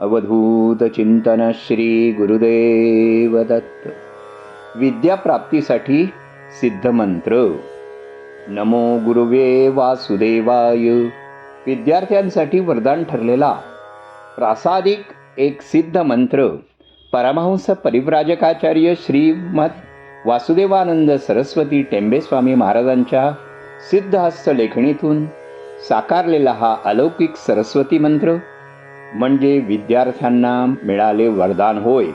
अवधूत चिंतन श्री गुरुदेव दत्त विद्याप्राप्तीसाठी सिद्ध मंत्र नमो गुरुवे वासुदेवाय। विद्यार्थ्यांसाठी वरदान ठरलेला प्रासादिक एक सिद्ध मंत्र। परमहंस परिव्राजकाचार्य श्रीमद वासुदेवानंद सरस्वती टेंबेस्वामी महाराजांच्या सिद्धहस्त लेखणीतून साकारलेला हा अलौकिक सरस्वती मंत्र। म्हणजे विद्यार्थ्यांना मिळाले वरदान होय.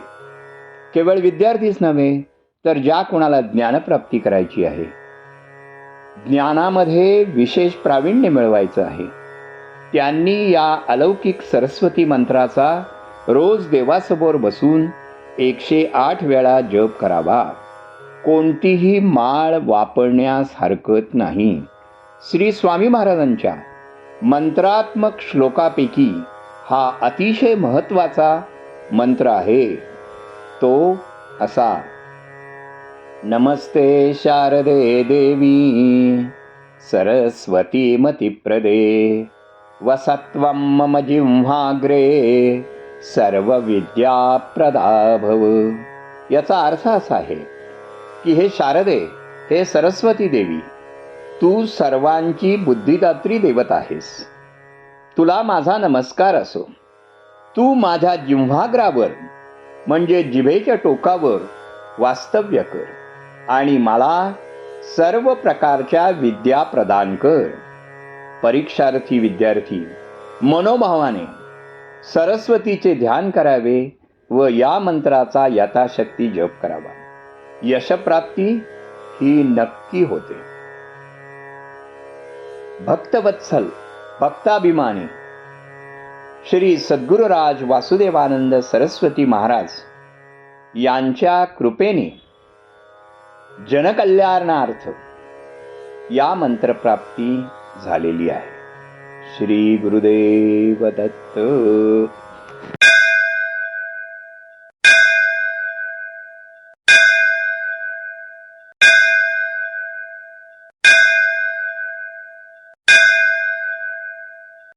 केवळ विद्यार्थीच नव्हे तर ज्या कोणाला ज्ञानप्राप्ती करायची आहे ज्ञानामध्ये विशेष प्रावीण्य मिळवायचं आहे. त्यांनी या अलौकिक सरस्वती मंत्राचा रोज देवासमोर बसून एकशे आठ वेळा जप करावा. कोणतीही माळ वापरण्यास हरकत नाही. श्री स्वामी महाराजांच्या मंत्रात्मक श्लोकापैकी हा अतिशय महत्त्वाचा मंत्र आहे. तो असा. नमस्ते शारदे देवी सरस्वती मतिप्रदे वसत्वं मम जिह्वाग्रे सर्व विद्याप्रदा याचा अर्थ असा आहे की हे शारदे हे सरस्वती देवी तू सर्वांची बुद्धिदात्री देवत आहेस. तुला माझा नमस्कार असो. तू माझ्या जिव्हाग्रावर म्हणजे जिभेच्या टोकावर वास्तव्य कर आणि मला सर्व प्रकारच्या विद्या प्रदान कर. परीक्षार्थी विद्यार्थी मनोभावाने सरस्वतीचे ध्यान करावे व या मंत्राचा यथाशक्ती जप करावा. यशप्राप्ती ही नक्की होते. भक्तवत्सल भक्ताभिमानी. श्री सद्गुरुराज वासुदेवानंद सरस्वती महाराज यांच्या कृपेने जनकल्याणार्थ या मंत्रप्राप्ती झालेली आहे. श्री गुरुदेव दत्त